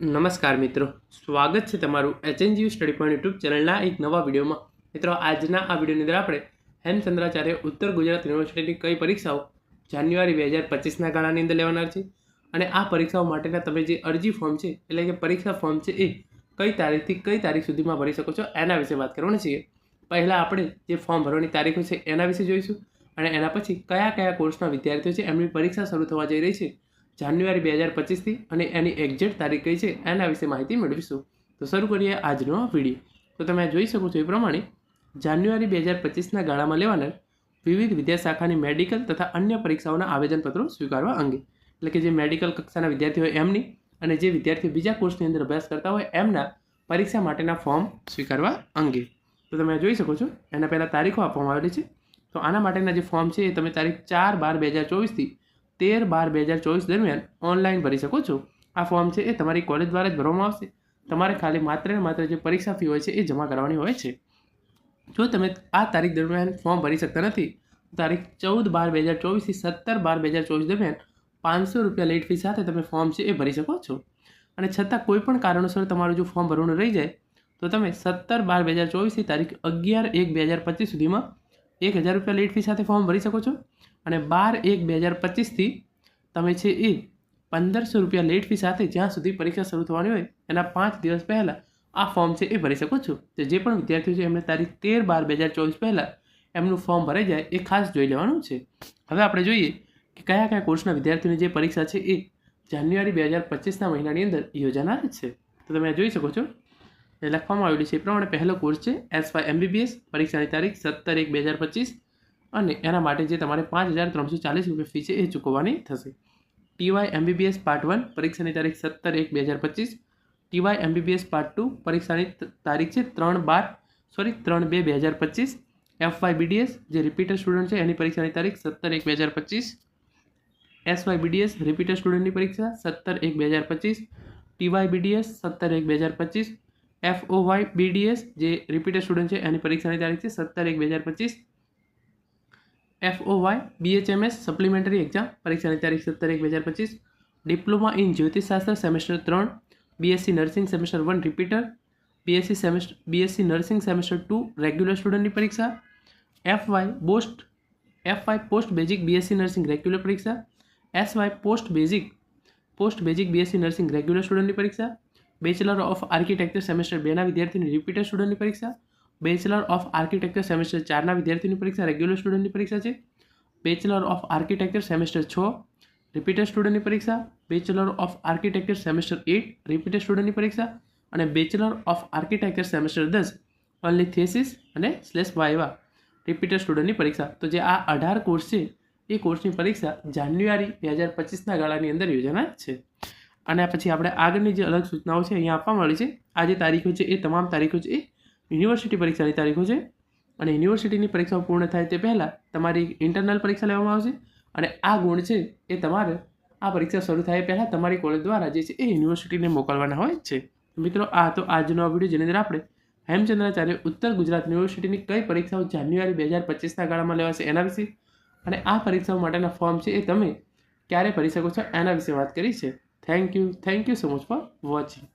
નમસ્કાર મિત્રો. સ્વાગત છે તમારું એચએનજીયુ સ્ટડી પોઈન્ટ યુટ્યુબ ચેનલના એક નવા વિડીયોમાં. મિત્રો, આજના આ વિડીયોની અંદર આપણે હેમચંદ્રાચાર્ય ઉત્તર ગુજરાત યુનિવર્સિટીની કઈ પરીક્ષાઓ જાન્યુઆરી બે હજાર પચીસના ગાળાની અંદર લેવાનાર છે અને આ પરીક્ષાઓ માટેના તમે જે અરજી ફોર્મ છે, એટલે કે પરીક્ષા ફોર્મ છે એ કઈ તારીખથી કઈ તારીખ સુધીમાં ભરી શકો છો એના વિશે વાત કરવાની છીએ પહેલાં આપણે જે ફોર્મ ભરવાની તારીખો છે એના વિશે જોઈશું અને એના પછી કયા કયા કોર્સના વિદ્યાર્થીઓ છે એમની પરીક્ષા શરૂ થવા જઈ રહી છે જાન્યુઆરી બે હજાર પચીસથી અને એની એક્ઝેક્ટ તારીખ કઈ છે એના વિશે માહિતી મેળવીશું. તો શરૂ કરીએ આજનો વીડિયો. તો તમે જોઈ શકો છો એ પ્રમાણે જાન્યુઆરી બે હજાર પચીસના ગાળામાં લેવાનાર વિવિધ વિદ્યાશાખાની મેડિકલ તથા અન્ય પરીક્ષાઓના આવેદનપત્રો સ્વીકારવા અંગે. એટલે કે જે મેડિકલ કક્ષાના વિદ્યાર્થીઓ હોય એમની અને જે વિદ્યાર્થીઓ બીજા કોર્સની અંદર અભ્યાસ કરતા હોય એમના પરીક્ષા માટેના ફોર્મ સ્વીકારવા અંગે. તો તમે જોઈ શકો છો, એના પહેલાં તારીખો આપવામાં આવેલી છે. તો આના માટેના જે ફોર્મ છે એ તમે તારીખ ચાર બાર બે હજાર ચોવીસથી તેર બાર બે હજાર ચોવીસ દરમિયાન ઓનલાઈન ભરી શકો છો. આ ફોર્મ છે એ તમારી કોલેજ દ્વારા જ ભરવામાં આવશે. તમારે ખાલી માત્ર ને માત્ર જે પરીક્ષા ફી હોય છે એ જમા કરવાની હોય છે. જો તમે આ તારીખ દરમિયાન ફોર્મ ભરી શકતા નથી તારીખ ચૌદ બાર બે હજાર ચોવીસથી સત્તર બાર બે હજાર ચોવીસ દરમિયાન પાંચસો રૂપિયા લેટ ફી સાથે તમે ફોર્મ છે એ ભરી શકો છો. અને છતાં કોઈ પણ કારણોસર તમારું જો ફોર્મ ભરવાનું રહી જાય, તો તમે સત્તર બાર બે હજાર ચોવીસથી તારીખ અગિયાર એક બે હજાર પચીસ સુધીમાં એક હજાર રૂપિયા લેટ ફી સાથે ફોર્મ ભરી શકો છો. અને બાર એક બે હજાર પચીસથી તમે છે એ પંદરસો રૂપિયા લેટ ફી સાથે જ્યાં સુધી પરીક્ષા શરૂ થવાની હોય, એના પાંચ દિવસ પહેલાં આ ફોર્મ છે એ ભરી શકો છો. તો જે પણ વિદ્યાર્થીઓ છે એમને તારીખ તેર બાર બે હજાર ચોવીસ પહેલાં એમનું ફોર્મ ભરાઈ જાય, એ ખાસ જોઈ લેવાનું છે. હવે આપણે જોઈએ કે કયા કયા કોર્સના વિદ્યાર્થીઓની જે પરીક્ષા છે એ જાન્યુઆરી બે હજાર પચીસના મહિનાની અંદર યોજાનાર છે. તો તમે જોઈ શકો છો. લખવામાં આવેલું છે એ પ્રમાણે પહેલો કોર્સ છે એસ વાય એમબીબીએસ પરીક્ષાની તારીખ સત્તર એક બે હજાર પચીસ. અને એના માટે જે તમારે પાંચ હજાર ત્રણસો ચાલીસ રૂપિયા ફી છે એ ચૂકવવાની થશે. ટીવાય એમબીબીએસ પાર્ટ વન પરીક્ષાની તારીખ સત્તર એક બે હજાર પચીસ. ટીવાય એમબીબીએસ પાર્ટ ટુ પરીક્ષાની તારીખ છે ત્રણ બાર સોરી ત્રણ બે બે હજાર પચીસ. એફ વાય બીડીએસ જે રિપીટર સ્ટુડન્ટ છે, એની પરીક્ષાની તારીખ સત્તર એક બે હજાર પચીસ. એસ વાય બીડીએસ રિપીટર સ્ટુડન્ટની પરીક્ષા સત્તર એક બે હજાર પચીસ. ટીવાય બીડીએસ સત્તર એક બે હજાર પચીસ. એફ ઓ વાય બીડીએસ જે રિપીટર સ્ટુડન્ટ છે, એની પરીક્ષાની તારીખ છે સત્તર એક બે હજાર પચીસ. F O Y BHMS supplementary exam પરીક્ષાની તારીખ સત્તર એક બે હજાર પચીસ ડિપ્લોમા ઇન જ્યોતિષશાસ્ત્ર સેમેસ્ટર ત્રણ BSc nursing semester one repeater BSc semester BSc nursing semester two regular સ્ટુડન્ટની પરીક્ષા F Y post F Y post basic BSc nursing regular પરીક્ષા S Y post basic post basic BSc nursing regular સ્ટુડન્ટની પરીક્ષા bachelor of architecture semester બેના વિદ્યાર્થીની repeater સ્ટુડન્ટની પરીક્ષા bachelor of architecture semester ચારના વિદ્યાર્થીની પરીક્ષા રેગ્યુલર સ્ટુડન્ટની પરીક્ષા છે. બેચલર ઓફ આર્કિટેક્ચર સેમેસ્ટર છ રિપીટર સ્ટુડન્ટની પરીક્ષા. Bachelor of architecture semester eight repeated સ્ટુડન્ટની પરીક્ષા. અને બેચલર ઓફ આર્કિટેક્ચર સેમેસ્ટર દસ ઓનલી થેસિસ અને સ્લેશ વાયવા રિપીટર સ્ટુડન્ટની પરીક્ષા. તો જે આ અઢાર કોર્સ છે, એ કોર્સની પરીક્ષા જાન્યુઆરી બે હજાર પચીસના ગાળાની અંદર યોજાના છે. અને પછી આપણે આગળની જે અલગ સૂચનાઓ છે, અહીંયા આપવામાં આવી છે. આ જે તારીખો છે, એ તમામ તારીખો છે, એ યુનિવર્સિટી પરીક્ષાની તારીખો છે અને યુનિવર્સિટીની પરીક્ષાઓ પૂર્ણ થાય તે પહેલાં તમારી ઇન્ટરનલ પરીક્ષા લેવામાં આવશે અને આ ગુણ છે એ તમારે આ પરીક્ષા શરૂ થાય પહેલાં તમારી કોલેજ દ્વારા જે છે એ યુનિવર્સિટીને મોકલવાના હોય છે. મિત્રો, આ તો આજનો આ વીડિયો જેની અંદર આપણે હેમચંદ્રાચાર્ય ઉત્તર ગુજરાત યુનિવર્સિટીની કઈ પરીક્ષાઓ જાન્યુઆરી બે હજાર પચીસના ગાળામાં લેવાશે એના વિશે અને આ પરીક્ષાઓ માટેના ફોર્મ છે એ તમે ક્યારે ભરી શકો છો એના વિશે વાત કરી છે. Thank you thank you so much for watching